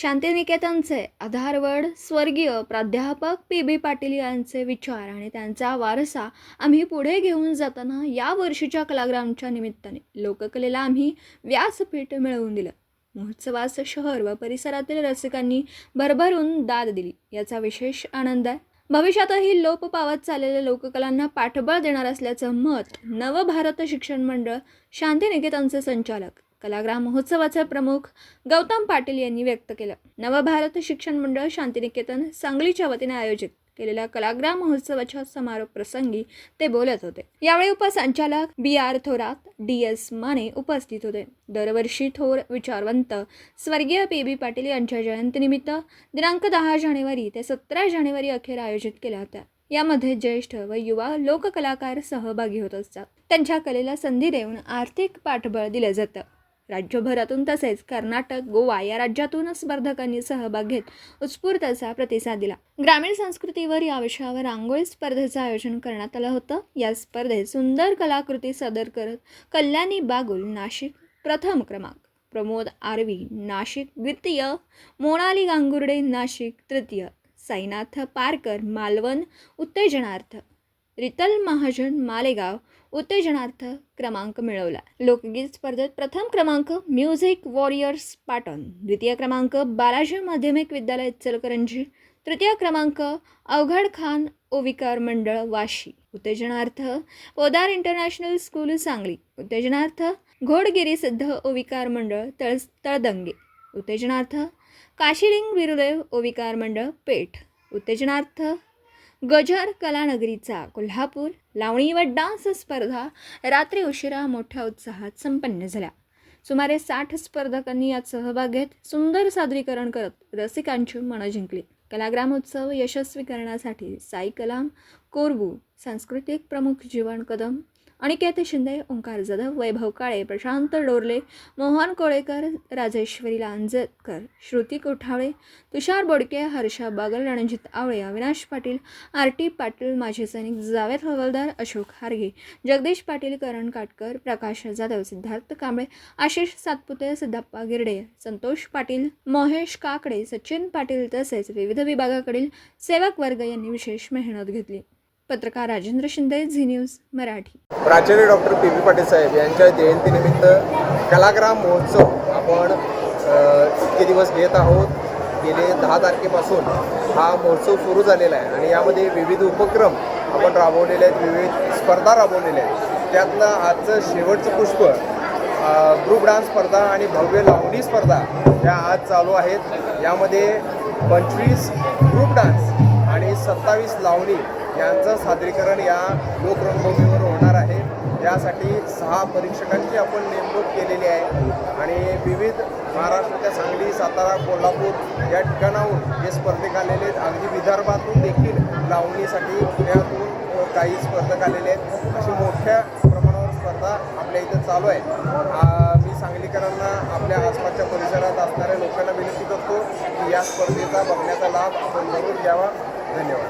शांतिनिकेतनचे आधारवड स्वर्गीय प्राध्यापक पी बी पाटील यांचे विचार आणि त्यांचा वारसा आम्ही पुढे घेऊन जाताना या वर्षीच्या कलाग्रामच्या निमित्ताने लोककलेला आम्ही व्यासपीठ मिळवून दिलं. महोत्सवास शहर व परिसरातील रसिकांनी भरभरून दाद दिली. याचा विशेष आनंद आहे. भविष्यातही लोप पावत चाललेल्या लोककलांना पाठबळ देणार असल्याचं मत नवभारत शिक्षण मंडळ शांतिनिकेतनचे संचालक कलाग्राम महोत्सवाचे प्रमुख गौतम पाटील यांनी व्यक्त केलं. नवभारत शिक्षण मंडळ शांतिनिकेतन सांगलीच्या वतीने आयोजित केलेल्या कलाग्राम महोत्सवाच्या समारोप प्रसंगी ते बोलत होते. यावेळी उपसंचालक B R Thorat D S Mane उपस्थित होते. दरवर्षी थोर विचारवंत स्वर्गीय पी बी पाटील यांच्या जयंतीनिमित्त दिनांक दहा जानेवारी ते सतरा जानेवारी अखेर आयोजित केल्या होत्या. यामध्ये ज्येष्ठ व युवा लोककलाकार सहभागी होत असतात. त्यांच्या कलेला संधी देऊन आर्थिक पाठबळ दिलं जातं. राज्यभरातून तसेच कर्नाटक गोवा या राज्यातूनच स्पर्धकांनी सहभाग घेत उत्स्फूर्त असा प्रतिसाद दिला. ग्रामीण संस्कृतीवर या विषयावर रांगोळी स्पर्धेचं आयोजन करण्यात आलं होतं. या स्पर्धेत सुंदर कलाकृती सादर करत कल्याणी बागुल नाशिक प्रथम क्रमांक प्रमोद आरवी नाशिक द्वितीय मोनाली गांगुर्डे नाशिक तृतीय साईनाथ पारकर मालवण उत्तेजनार्थ रितल महाजन मालेगाव उत्तेजनार्थ क्रमांक मिळवला. लोकगीत स्पर्धेत प्रथम क्रमांक म्युझिक वॉरियर्स पाटण द्वितीय क्रमांक बालाजी माध्यमिक विद्यालय चलकरंजी तृतीय क्रमांक अवघड खान ओविकार मंडळ वाशी. उत्तेजनार्थ पोदार इंटरनॅशनल स्कूल सांगली. उत्तेजनार्थ घोडगिरी सिद्ध ओविकार मंडळ तळ तळदंगे. उत्तेजनार्थ काशीलिंग विरुदेव ओविकार मंडळ पेठ. उत्तेजनार्थ गजर कलानगरीचा कोल्हापूर लावणी व डान्स स्पर्धा रात्री उशिरा मोठ्या उत्साहात संपन्न झाल्या. सुमारे साठ स्पर्धकांनी यात सहभाग घेत सुंदर सादरीकरण करत रसिकांची मनं जिंकली. कलाग्रामोत्सव यशस्वी करण्यासाठी साई कलाम कोरबू सांस्कृतिक प्रमुख जीवन कदम अनिकेत शिंदे ओंकार जाधव वैभव काळे प्रशांत डोरले मोहन कोळेकर राजेश्वरी लांजतकर श्रुती कोठावळे तुषार बोडके हर्षा बागल रणजित आवळे अविनाश पाटील आर टी पाटील माजी सैनिक जावेद हवलदार अशोक हारगे जगदीश पाटील करण काटकर प्रकाश जाधव सिद्धार्थ कांबळे आशिष सातपुते सिद्धप्पा गिरडे संतोष पाटील महेश काकडे सचिन पाटील तसेच विविध विभागाकडील सेवक वर्ग यांनी विशेष मेहनत घेतली. पत्रकार राजेंद्र शिंदे झी न्यूज मराठी. प्राचार्य डॉक्टर पी. व्ही. पाटील साहेब यांच्या जयंतीनिमित्त कलाग्राम महोत्सव आपण इतके दिवस घेत आहोत. गेले दहा तारखेपासून हा महोत्सव सुरू झालेला आहे आणि यामध्ये विविध उपक्रम आपण राबवलेले आहेत विविध स्पर्धा राबवलेल्या आहेत. त्यातलं आजचं शेवटचं पुष्प ग्रुप डान्स स्पर्धा आणि भव्य लावणी स्पर्धा ह्या आज चालू आहेत. यामध्ये पंचवीस ग्रुप डान्स आणि सत्तावीस लावणी यांचं सादरीकरण या लोकरंगभूमीवर होणार आहे. यासाठी सहा परीक्षकांची आपण नेमणूक केलेली आहे. आणि विविध महाराष्ट्राच्या सांगली सातारा कोल्हापूर या ठिकाणाहून हे स्पर्धक आलेले आहेत अगदी विदर्भातून देखील लावणीसाठी पुण्यातून काही स्पर्धक आलेले आहेत. अशी मोठ्या प्रमाणावर स्पर्धा आपल्या इथं चालू आहे. मी सांगलीकरांना आपल्या आसपासच्या परिसरात असणाऱ्या लोकांना विनंती करतो की या स्पर्धेचा बघण्याचा लाभ आपण जरूर घ्यावा. धन्यवाद.